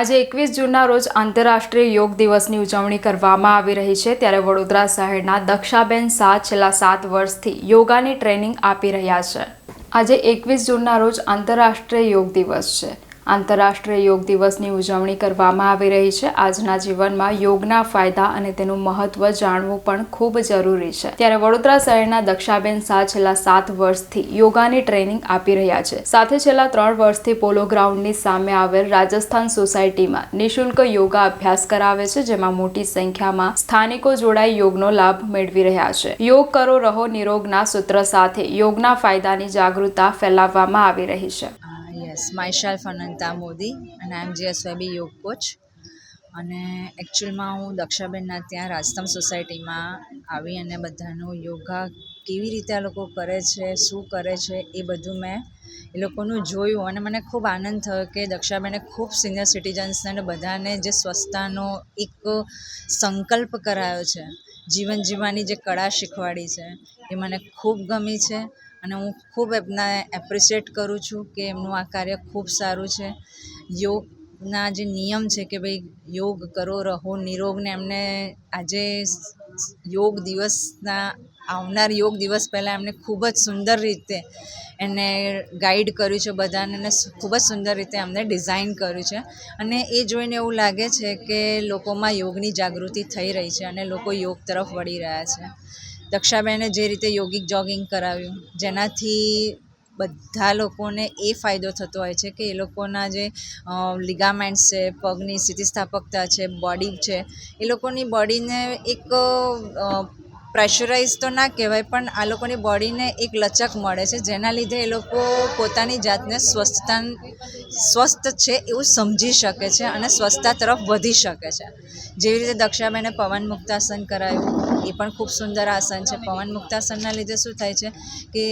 આજે એકવીસ જૂનના રોજ આંતરરાષ્ટ્રીય યોગ દિવસની ઉજવણી કરવામાં આવી રહી છે. ત્યારે વડોદરા શહેરના દક્ષાબેન શાહ છેલ્લા સાત વર્ષથી યોગાની ટ્રેનિંગ આપી રહ્યા છે. આજે એકવીસ જૂનના રોજ આંતરરાષ્ટ્રીય યોગ દિવસ છે. આંતરરાષ્ટ્રીય યોગ દિવસની ઉજવણી કરવામાં આવી રહી છે. આજના જીવનમાં યોગના ફાયદા અને તેનું મહત્વ જાણવું પણ ખૂબ જરૂરી છે. ત્યારે વડોદરા શહેરના દક્ષાબેન શાહ છેલ્લા સાત વર્ષથી યોગાની ટ્રેનિંગ આપી રહ્યા છે. સાથે છેલ્લા ત્રણ વર્ષથી પોલો ગ્રાઉન્ડની સામે આવેલ રાજસ્થાન સોસાયટીમાં નિઃશુલ્ક યોગા અભ્યાસ કરાવે છે, જેમાં મોટી સંખ્યામાં સ્થાનિકો જોડાઈ યોગનો લાભ મેળવી રહ્યા છે. યોગ કરો, રહો, નિરોગના સૂત્ર સાથે યોગના ફાયદાની જાગૃતતા ફેલાવવામાં આવી રહી છે. યસ માયસેલ્ફ અનંતા મોદી અને આઈ એમ જીએસવાયબી યોગ કોચ અને એકચ્યુઅલમાં હું દક્ષાબેનના ત્યાં રાજતમ સોસાયટીમાં આવી અને બધાનું યોગા કેવી રીતે આ લોકો કરે છે, શું કરે છે, એ બધું મેં એ લોકોનું જોયું અને મને ખૂબ આનંદ થયો કે દક્ષાબેને ખૂબ સિનિયર સિટીઝન્સને અને બધાને જે સ્વચ્છતાનો એક સંકલ્પ કરાયો છે, જીવન જીવવાની જે કળા શીખવાડી છે, એ મને ખૂબ ગમી છે. અને હું ખૂબ એમને એપ્રિશિએટ કરું છું કે એમનું આ કાર્ય ખૂબ સારું છે. યોગના જે નિયમ છે કે ભાઈ યોગ કરો, રહો, નિરોગને એમને આજે યોગ દિવસના, આવનાર યોગ દિવસ પહેલાં એમને ખૂબ જ સુંદર રીતે એને ગાઈડ કર્યું છે બધાને અને ખૂબ જ સુંદર રીતે એમને ડિઝાઇન કર્યું છે. અને એ જોઈને એવું લાગે છે કે લોકોમાં યોગની જાગૃતિ થઈ રહી છે અને લોકો યોગ તરફ વળી રહ્યા છે. દક્ષાબેને જે રીતે યોગિક જોગિંગ કરાવ્યું, જેનાથી બધા લોકોને એ ફાયદો થતો હોય છે કે એ લોકોના જે લિગામેન્ટ્સ છે, પગની સ્થિતિસ્થાપકતા છે, બોડી છે, એ લોકોની બોડીને એક પ્રેશરાઇઝ તો ના કહેવાય, પણ આ લોકોની બોડીને એક લચક મળે છે, જેના લીધે એ લોકો પોતાની જાતને સ્વસ્થતા સ્વસ્થ છે એવું સમજી શકે છે અને સ્વસ્થતા તરફ વધી શકે છે. જેવી રીતે દક્ષાબેને પવન મુક્તાસન કરાયું, એ પણ ખૂબ સુંદર આસન છે. પવન મુક્તાસનના લીધે શું થાય છે કે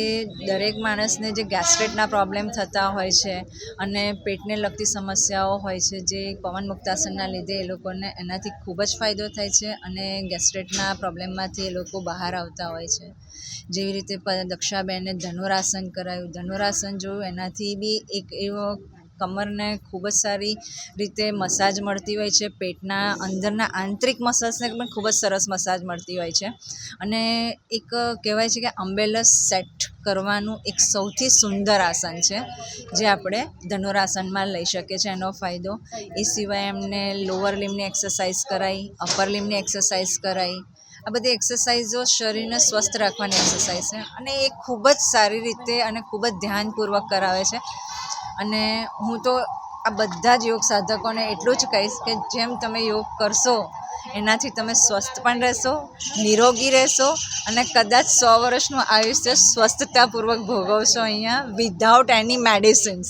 દરેક માણસને જે ગેસ્ટ્રેટના પ્રોબ્લેમ થતા હોય છે અને પેટને લગતી સમસ્યાઓ હોય છે, જે પવન મુક્તાસનના લીધે એ લોકોને એનાથી ખૂબ જ ફાયદો થાય છે અને ગેસ્ટ્રેટના પ્રોબ્લેમમાંથી એ લોકો બહાર આવતા હોય છે. જેવી રીતે દક્ષાબેને ધનુરાસન કરાયું. ધનુરાસન જોયું એનાથી બી એક એવો કમરને ખૂબ જ સારી રીતે મસાજ મળતી હોય છે. પેટના અંદરના આંતરિક મસાજને પણ ખૂબ જ સરસ મસાજ મળતી હોય છે. અને એક કહેવાય છે કે અમ્બેલસ સેટ કરવાનું એક સૌથી સુંદર આસન છે, જે આપણે ધનુરાસનમાં લઈ શકીએ છીએ. એનો ફાયદો એ સિવાય એમને લોઅર લિમ્બની એક્સરસાઇઝ કરાવી અપર લિમ્બની એક્સરસાઇઝ કરાવી આ બધી એક્સરસાઇઝો શરીરને સ્વસ્થ રાખવાની એક્સરસાઇઝ છે. અને એ ખૂબ જ સારી રીતે અને ખૂબ જ ધ્યાનપૂર્વક કરાવે છે. અને હું તો આ બધા જ યોગ સાધકોને એટલું જ કહીશ કે જેમ તમે યોગ કરશો, એનાથી તમે સ્વસ્થ પણ રહેશો, નિરોગી રહેશો અને કદાચ સો વર્ષનું આયુષ્ય સ્વસ્થતાપૂર્વક ભોગવશો અહીંયા વિધાઉટ એની મેડિસિન્સ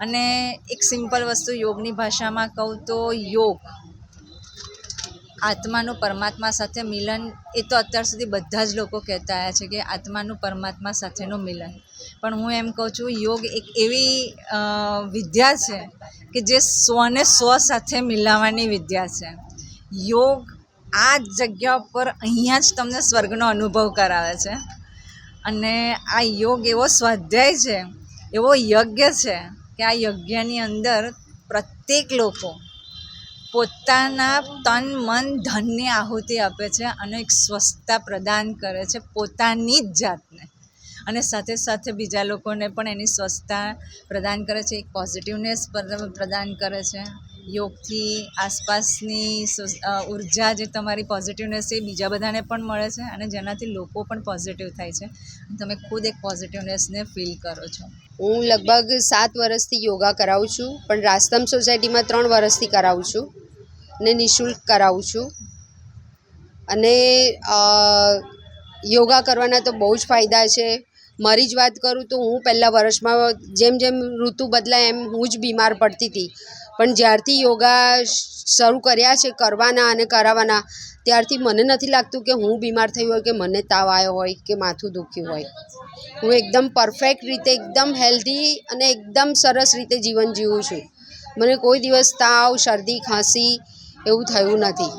અને એક સિમ્પલ વસ્તુ યોગની ભાષામાં કહું તો યોગ આત્માનું પરમાત્મા સાથે મિલન, એ તો અત્યાર સુધી બધા જ લોકો કહેતા આવ્યા છે કે આત્માનું પરમાત્મા સાથેનું મિલન. પણ હું એમ કહું છું, યોગ એક એવી વિદ્યા છે કે જે સ્વને સ્વ સાથે મિલાવવાની વિદ્યા છે. યોગ આ જ જગ્યા પર અહીંયા જ તમને સ્વર્ગનો અનુભવ કરાવે છે. અને આ યોગ એવો સ્વાધ્યાય છે, એવો યજ્ઞ છે કે આ યજ્ઞની અંદર પ્રત્યેક લોકો પોતાના તન, મન, ધનની આહુતિ આપે છે અને એક સ્વસ્થતા પ્રદાન કરે છે પોતાની જ જાતને. અને સાથે સાથે બીજા લોકોને પણ એની સ્વસ્થતા પ્રદાન કરે છે, એક પોઝિટિવનેસ પ્રદાન કરે છે. યોગથી આસપાસની ઊર્જા જે તમારી પોઝિટિવનેસ છે એ બીજા બધાને પણ મળે છે અને જેનાથી લોકો પણ પોઝિટિવ થાય છે. તમે ખુદ એક પોઝિટિવનેસને ફીલ કરો છો. હું લગભગ સાત વર્ષથી યોગા કરાવું છું, પણ રાસ્તમ સોસાયટીમાં ત્રણ વર્ષથી કરાવું છું. ને નિઃશુલ્ક કરાવું છું. અને યોગા કરવાના તો બહુ જ ફાયદા છે. મારી જ વાત કરું તો હું પહેલાં વર્ષમાં જેમ જેમ ઋતુ બદલાય એમ હું જ બીમાર પડતી હતી. પણ જ્યારથી યોગા શરૂ કર્યા છે, કરવાના અને કરાવવાના, ત્યારથી મને નથી લાગતું કે હું બીમાર થઈ હોય કે મને તાવ આવ્યો હોય કે માથું દુખ્યું હોય. હું એકદમ પરફેક્ટ રીતે, એકદમ હેલ્ધી અને એકદમ સરસ રીતે જીવન જીવું છું. મને કોઈ દિવસ તાવ, શરદી, ખાંસી એવું થયું નથી.